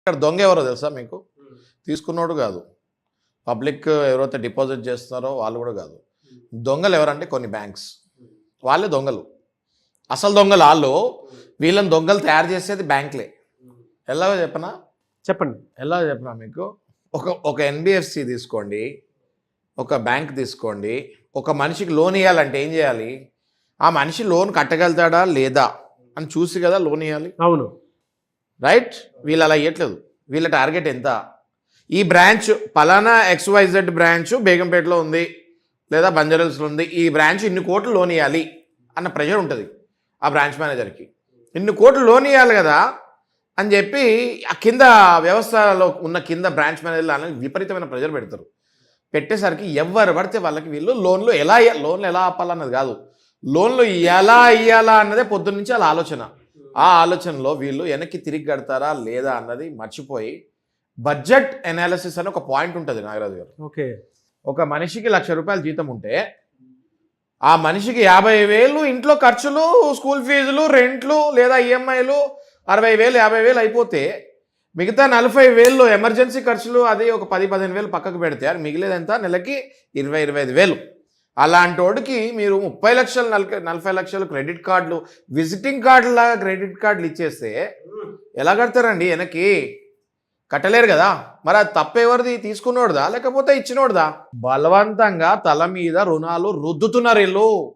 ఇక్కడ దొంగ ఎవరో తెలుసా మీకు? తీసుకున్నోడు కాదు. పబ్లిక్ ఎవరైతే డిపాజిట్ చేస్తున్నారో వాళ్ళు కూడా కాదు. దొంగలు ఎవరంటే కొన్ని బ్యాంక్స్. వాళ్ళే దొంగలు. అసలు దొంగలు వాళ్ళు వీళ్ళని దొంగలు తయారు చేసేది బ్యాంకులే. ఎలాగో చెప్పనా? చెప్పండి. ఎలా చెప్పనా మీకు? ఒక ఒక ఎన్బిఎఫ్సి తీసుకోండి. ఒక బ్యాంక్ తీసుకోండి. ఒక మనిషికి లోన్ ఇవ్వాలంటే ఏం చేయాలి? ఆ మనిషి లోన్ కట్టగలుగుతాడా లేదా? అని చూసి కదా లోన్ ఇవ్వాలి అవును. రైట్ వీళ్ళు అలా ఇవ్వట్లేదు వీళ్ళ టార్గెట్ ఎంత? ఈ బ్రాంచ్ పలానా ఎక్స్వైజెడ్ బ్రాంచ్ బేగంపేటలో ఉంది లేదా బంజారాల్స్లో ఉంది. ఈ బ్రాంచ్ ఇన్ని కోట్లు లోన్ ఇవ్వాలి అన్న ప్రెషర్ ఉంటుంది ఆ బ్రాంచ్ మేనేజర్కి ఇన్ని కోట్లు లోన్ ఇవ్వాలి కదా అని చెప్పి ఆ కింద వ్యవస్థలో ఉన్న కింద బ్రాంచ్ మేనేజర్లు అనేది విపరీతమైన ప్రెషర్ పెడతారు. పెట్టేసరికి ఎవరు పడితే వాళ్ళకి వీళ్ళు లోన్లు ఎలా లోన్లు ఎలా ఆపాలన్నది కాదు. లోన్లు ఎలా ఇయ్యాలా అన్నదే పొద్దున్న నుంచి వాళ్ళ ఆలోచన. ఆ ఆలోచనలో వీళ్ళు వెనక్కి తిరిగి కడతారా లేదా అన్నది మర్చిపోయి బడ్జెట్ ఎనాలిసిస్ అని ఒక పాయింట్ ఉంటుంది నాగరాజు గారు. ఓకే. ఒక మనిషికి లక్ష రూపాయల జీతం ఉంటే ఆ మనిషికి యాభై వేలు ఇంట్లో ఖర్చులు స్కూల్ ఫీజులు రెంట్లు లేదా ఈఎంఐలు అరవై వేలు యాభై వేలు అయిపోతే మిగతా నలభై వేలు ఎమర్జెన్సీ ఖర్చులు అది ఒక పది పదిహేను వేలు పక్కకు పెడితే మిగిలేదంతా నెలకి ఇరవై ఇరవై ఐదు వేలు. అలాంటి వాడికి మీరు ముప్పై లక్షలు నలభై నలభై లక్షలు క్రెడిట్ కార్డులు విజిటింగ్ కార్డు లాగా క్రెడిట్ కార్డులు ఇచ్చేస్తే ఎలా కడతారండి వెనక్కి? కట్టలేరు కదా? మరి అది తప్పెవరిది? తీసుకున్నోడుదా? లేకపోతే ఇచ్చినోడుదా? బలవంతంగా తల మీద రుణాలు రుద్దుతున్నారు వీళ్ళు.